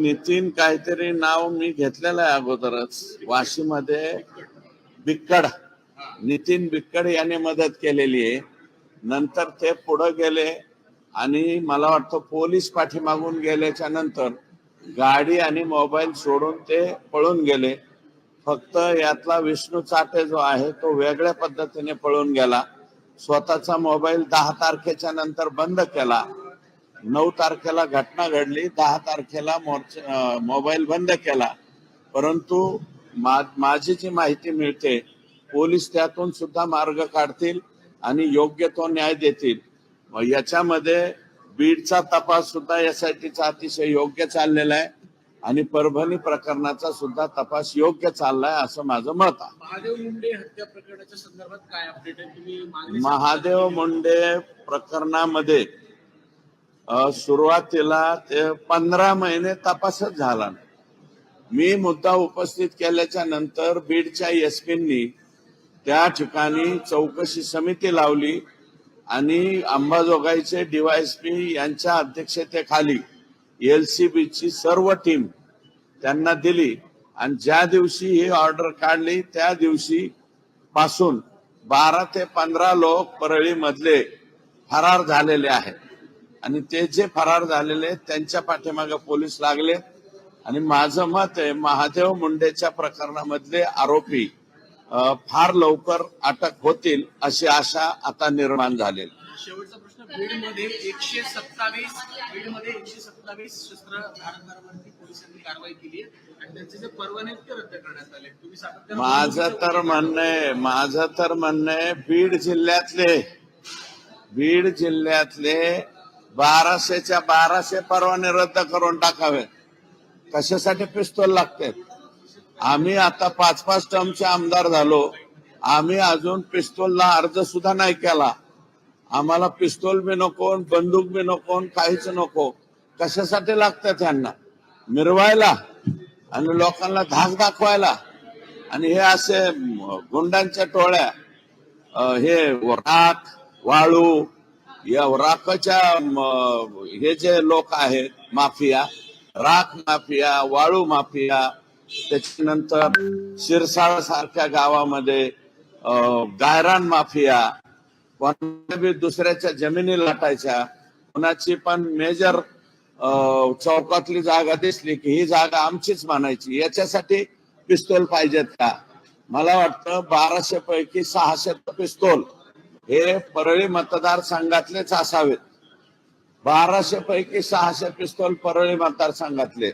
नितीन काहीतरी नाव मी घेतलेलं आहे अगोदरच. वाशीमध्ये बिक्कड. नितीन बिक्कड याने मदत केलेली आहे. नंतर ते पुढे गेले आणि मला वाटतं पोलीस पाठीमागून गेल्याच्यानंतर गाडी आणि मोबाईल सोडून ते पळून गेले. फक्त यातला विष्णू चाटे जो आहे तो वेगळ्या पद्धतीने पळून गेला. स्वतःचा मोबाईल दहा तारखेच्या नंतर बंद केला. नऊ तारखेला घटना घडली दहा तारखेला मोबाईल बंद केला. परंतु माझी जी माहिती मिळते पोलीस त्यातून सुद्धा मार्ग काढतील आणि योग्य तो न्याय देतील. याच्यामध्ये बीडचा तपास सुद्धा एसआयटीचा अतिशय योग्य चाललेला आहे आणि परभणी प्रकरणाचा सुद्धा तपास योग्य चाललाय असं माझं मत आहे. महादेव मुंडे हत्या प्रकरणाच्या संदर्भात काय अपडेट आहे? महादेव मुंडे प्रकरणामध्ये सुरुवातीला ते पंधरा महिने तपासच झाला नाही. मी मुद्दा उपस्थित केल्याच्यानंतर बीडच्या एसपींनी त्या ठिकाणी चौकशी समिती लावली आणि अंबाजोगाईचे डीवायएसपी यांच्या अध्यक्षतेखाली एल सी बीची सर्व टीम त्यांना दिली आणि ज्या दिवशी ही ऑर्डर काढली त्या दिवशी पासून बारा ते पंधरा लोक परळीमधले फरार झालेले आहेत आणि ते जे फरार झालेले त्यांच्या पाठीमागे पोलीस लागले. आणि माझं मत आहे महादेव मुंडेच्या प्रकरणामधले आरोपी फार लवकर अटक होतील अशी आशा आता निर्माण झालेली. शेवटचा प्रश्न बीडमध्ये एकशे सत्तावीस बीडमध्ये एकशे सत्तावीस शस्त्र धारकदारांवरती पोलिसांनी कारवाई केली आणि त्यांचे जे परवाने ते रद्द करण्यात आले तुम्ही माझं तर म्हणणं आहे माझं तर म्हणणं आहे बीड जिल्ह्यातले बीड जिल्ह्यातले बाराशेच्या बाराशे परवाने रद्द करून टाकावे. कशासाठी पिस्तोल लागते? आम्ही आता पाच पाच टर्मचे आमदार झालो. आम्ही अजून पिस्तूलला अर्ज सुद्धा नाही केला. आम्हाला पिस्तूल बी नको बंदूक बी नको काहीच नको. कशासाठी लागतं त्यांना? मिरवायला आणि लोकांना धाक दाखवायला. आणि हे असे गुंडांच्या टोळ्या हे राख वाळू या राखाच्या हे जे लोक आहेत माफिया राख माफिया वाळू माफिया त्याच्यानंतर शिरसाळ सारख्या गावामध्ये गायरान माफिया कोणाला दुसऱ्याच्या जमिनी लाटायच्या कोणाची पण मेजर चौकातली जागा दिसली की ही जागा आमचीच मानायची. याच्यासाठी पिस्तोल पाहिजेत का? मला वाटतं बाराशे पैकी सहाशे पिस्तोल. हे परळी मतदारसंघातलेच असावेत. बाराशे पैकी सहाशे पिस्तोल परळी मतदारसंघातले.